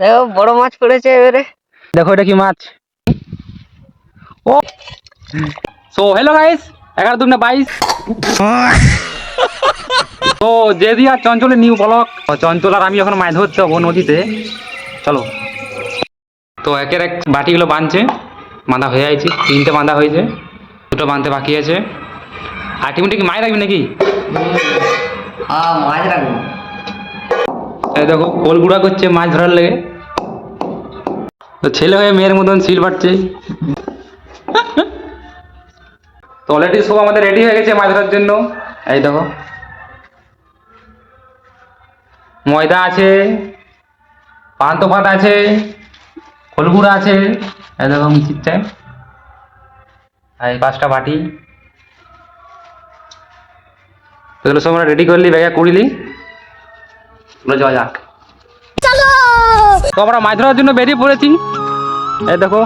দেখো বড় মাছ পড়েছে এবারে। দেখো এটা কি মাছ? ও! সো হ্যালো গাইস এগারো দুগুনে বাইশ। তো যেদি আর চঞ্চলের নিউ ব্লক চঞ্চল আর আমি যখন মাছ ধরতে হব নদীতে। চলো। তো একের এক বাটিগুলো বাঁধছে বাঁধা হয়ে আছে তিনটে বাঁধা হয়েছে দুটো বাঁধতে বাকি আছে। আলটিমেটলি কি মাছ রাখবি নাকি? মাছ রাখব। দেখো, কোল গুঁড়া করছে, মাছ ধরার লেগে। তো ছেলে হয়ে মেয়ের মতন সিল পাচ্ছে তো অলরেডি সব আমাদের রেডি হয়ে গেছে মাছ ধরার জন্য। এই দেখো। ময়দা আছে, পান্ত ভাত আছে খোলগুড়া আছে। এই দেখো মিচির চাই এই পাঁচটা বাটি। তো এগুলো সব রেডি করলি ব্যাগে কুড়িলি? চলো যাওয়া যাক। তো আমরা মাছ ধরার জন্য বেরিয়ে পড়েছি। এই দেখো।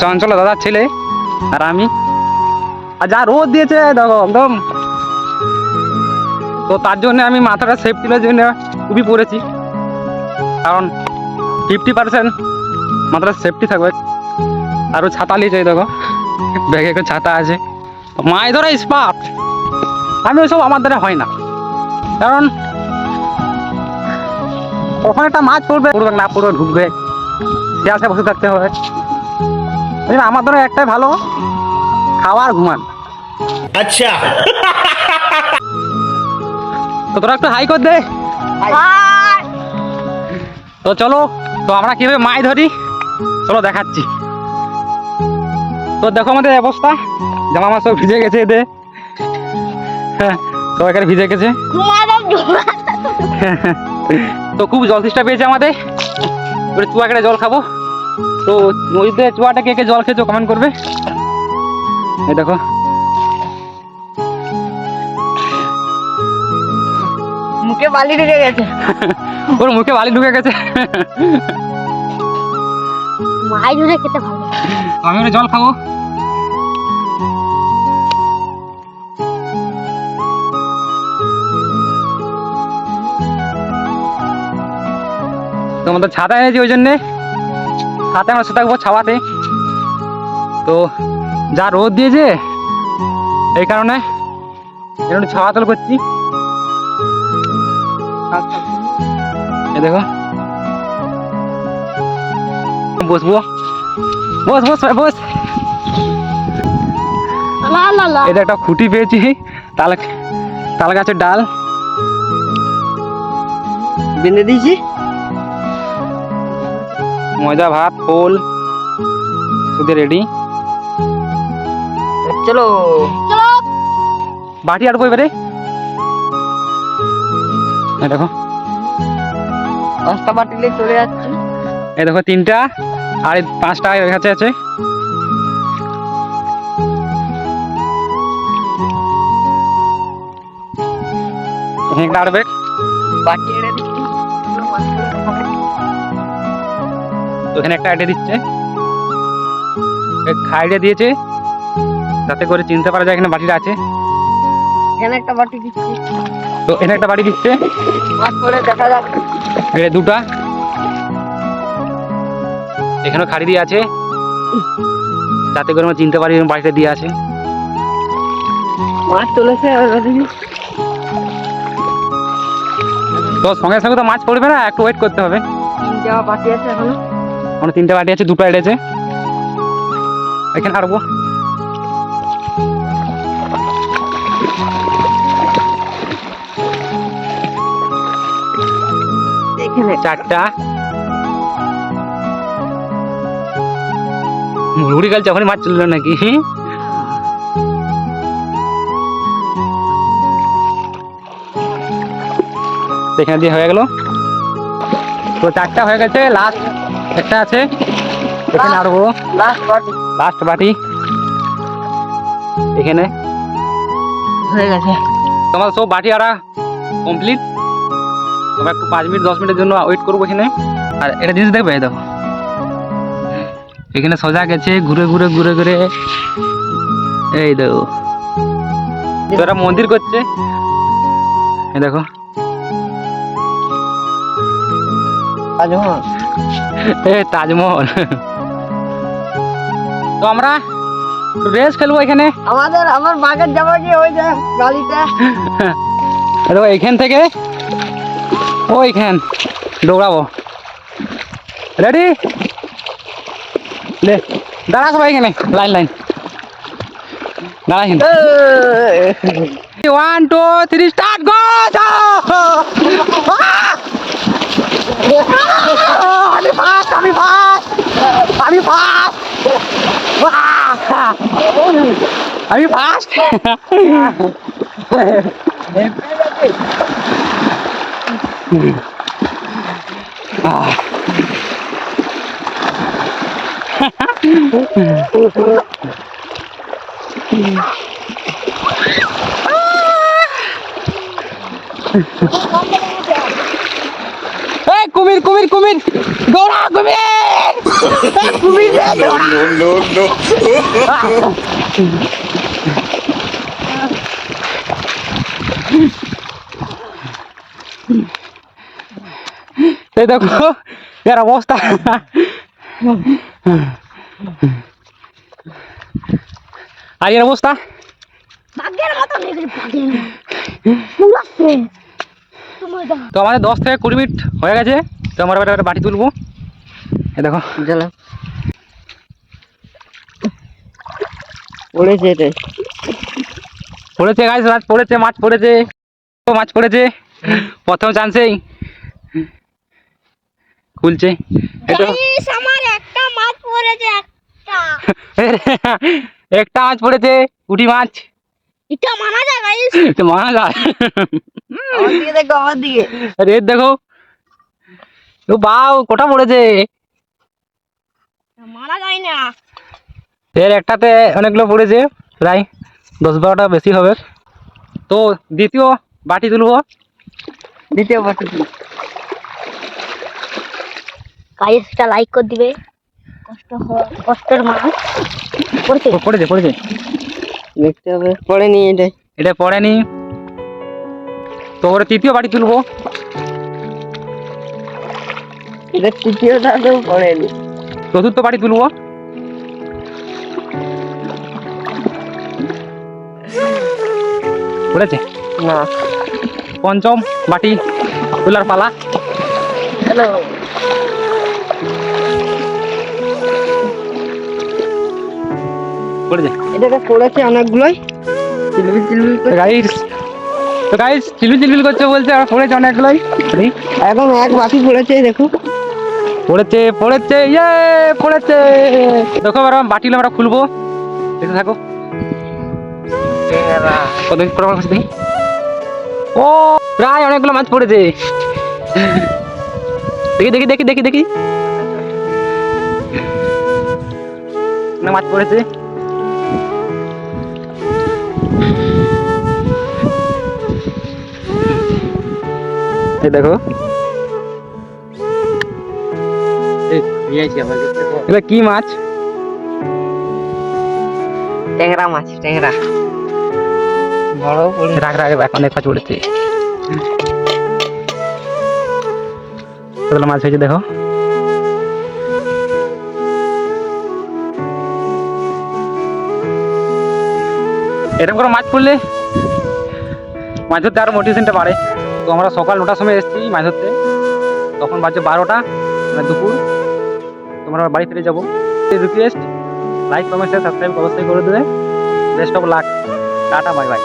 চঞ্চল দাদার ছেলে আর আমি। আর যা রোদ দিয়েছে দেখো একদম। তো তার জন্য আমি মাথাটা সেফটির জন্য খুবই পরেছি কারণ ফিফটি পার্সেন্ট মাথাটা সেফটি থাকবে। আরও ছাতা নিয়েছে এই দেখো। ব্যাগে ছাতা আছে। মাছ ধরা ইস্পাত। আমি ওইসব আমার দ্বারা হয় না। কারণ কখন একটা মাছ পড়বে পড়বে না পড়বে ঢুকবে। সে আসে বসে থাকতে হবে। আমার দ্বারা একটাই ভালো খাওয়ার ঘুমান। আচ্ছা। তো তোরা একটু হাই কর দে। তো চলো তো আমরা কীভাবে মাই ধরি? চলো দেখাচ্ছি। তো দেখো আমাদের অবস্থা। জামা আমার সব ভিজে গেছে এতে হ্যাঁ সব এখানে ভিজে গেছে। তো খুব জল তৃষ্ণা পেয়েছে আমাদের। এবারে চুয়া কেটে জল খাব। তো নদীতে চুয়াটা কে কে জল খেয়েছো কমেন্ট করবে। এই দেখো। মুখে বালি ঢুকে গেছে। ওর মুখে বালি ঢুকে গেছে। ধরে খেতে ভালো। আমি জল খাব। তোমাদের ছাতা এনেছি ওই জন্যে। ছাতা আমরা থাকব ছাওয়াতে। তো যা রোদ দিয়েছে এই কারণে একটু ছাওয়া তল করছি। এই দেখো। বসবো। বস বস বস। এটা একটা খুঁটি পেয়েছি তাল তাল গাছের ডাল। বেঁধে দিয়েছি? ময়দা ভাত পোল সুদে রেডি চলো। চলো বাটি আটবো এবারে। দেখো। পাঁচটা বাটিলে চলে যাচ্ছি। এই দেখো তিনটা। আর পাঁচটা কাছে আছে। একটা আটবে বাটি এড়ে এখানে একটা আইডিয়া দিচ্ছে। আইডিয়া দিয়েছে যাতে করে চিনতে পারা যায় এখানে বাটিটা আছে। এখানে একটা বাটি দিচ্ছি। তো এখানে একটা বাটি দিচ্ছে। ধরে দেখা যাক। এটা দুটা। এখানেও খাড়ি দিয়ে আছে। যাতে করে আমরা চিনতে পারি বাড়িতে দিয়ে আছে। মাছ দেখি। তো সঙ্গে সঙ্গে তো মাছ পড়বে না একটু ওয়েট করতে হবে। বাটি আছে এখনও। আমার তিনটে বাটি আছে, দুটো এড়েছে এখানে হারবো এখানে চারটা। মুড়ি কাল যখনই মাছ চলল নাকি? এখানে দিয়ে হয়ে গেল। তো চারটা হয়ে গেছে লাস্ট একটা আছে এখানে আরবো লাস্ট বাটি এখানে। হয়ে গেছে। তোমার সব বাটি আড়া কমপ্লিট তবে একটু পাঁচ মিনিট দশ মিনিটের জন্য ওয়েট করব এখানে। আর এটা জিনিস দেখবে এই দেখো। এখানে সোজা গেছে ঘুরে ঘুরে ঘুরে ঘুরে। এই দেখো। তো এরা মন্দির করছে। দেখো। তাজমহল এ তাজমহল। তো আমরা রেস খেলব এখানে। আমাদের আমার বাগের যাব কি ওই যে গাড়িতে এই এইখান থেকে? ওইখান দৌড়াবো। রেডি লে দাঁড়া সবাই এখানে। Line line. দাঁড়া এখানে। One two three start go আমি ফার্স্ট আমি ফার্স্ট আমি ফার্স্ট আমি ফার্স্ট এই কুমির কুমির কুমির। দৌড়া কুমির! কুমির। এই দেখো এর অবস্থা। আর এর অবস্থা? তো আমাদের দশ থেকে কুড়ি মিনিট হয়ে গেছে। তো আমরা একটা বাটি তুলবো। দেখো। পড়েছে এটাই পড়েছে গাছ মাছ পড়েছে মাছ পড়েছে মাছ পড়েছে। প্রথম চান্সেই খুলছে। আমার একটা মাছ পড়েছে একটা। একটা মাছ পড়েছে উঠি মাছ এটা মানা যায় গাইস তো মারা যায়। আমার দিকে দেখো আমার দিকে। রেট দেখো। ও বাউ কোটা পড়েছে মানা যায় না। এর একটাতে অনেকগুলো পড়েছে। প্রায় দশ বারোটা বেশি হবে। তো দ্বিতীয় বাটি তুলবো। দ্বিতীয় বাটি গাইসটা লাইক করে দিবে। কষ্ট হয় কষ্টের মাছ। পড়ছে? পড়েছে পড়েছে। দেখতে হবে। পড়েনি এটাই এটা পড়েনি। তো ওরে তৃতীয় বাটি তুলবো। এটা তৃতীয়টা তো পড়েনি। চতুর্থ বাটি তুলবো? পড়েছে না। পঞ্চম বাটি তোলার পালা। হ্যালো। পড়েছে এটাতে পড়েছে অনেকগুলোই। চিলবি চিলবি করে গাইস তো গাইস চিলবিল চিলবিল করছে বলছে আর পড়েছে অনেকগুলোই। এখন এক বাটি পড়েছে দেখো পড়েছে পড়েছে ইয়ে পড়েছে। দেখো এবার আমি বাটিগুলো আমরা খুলবো। দেখতে থাকো। ও, প্রায় অনেকগুলো মাছ পড়েছে। দেখি দেখি দেখি দেখি দেখি। মাছ পড়েছে। দেখো। এটা কি মাছ? ট্যাংরা মাছ ট্যাংরা। বড় রাখ রাখ এখন দেখা কতগুলো মাছ হয়েছে দেখো। এরকম করে মাছ পড়লে মাছ ধরতে আরও মোটিভেশনটা বাড়ে। তো আমরা সকাল নটার সময় এসেছি মাছ ধরতে। তখন বাজছে বারোটা মানে দুপুর। তোমরা বাড়ি ফিরে যাব। রিকোয়েস্ট লাইক কমেন্ট সাবস্ক্রাইব অবশ্যই করে দেবে। Best of luck tata bye bye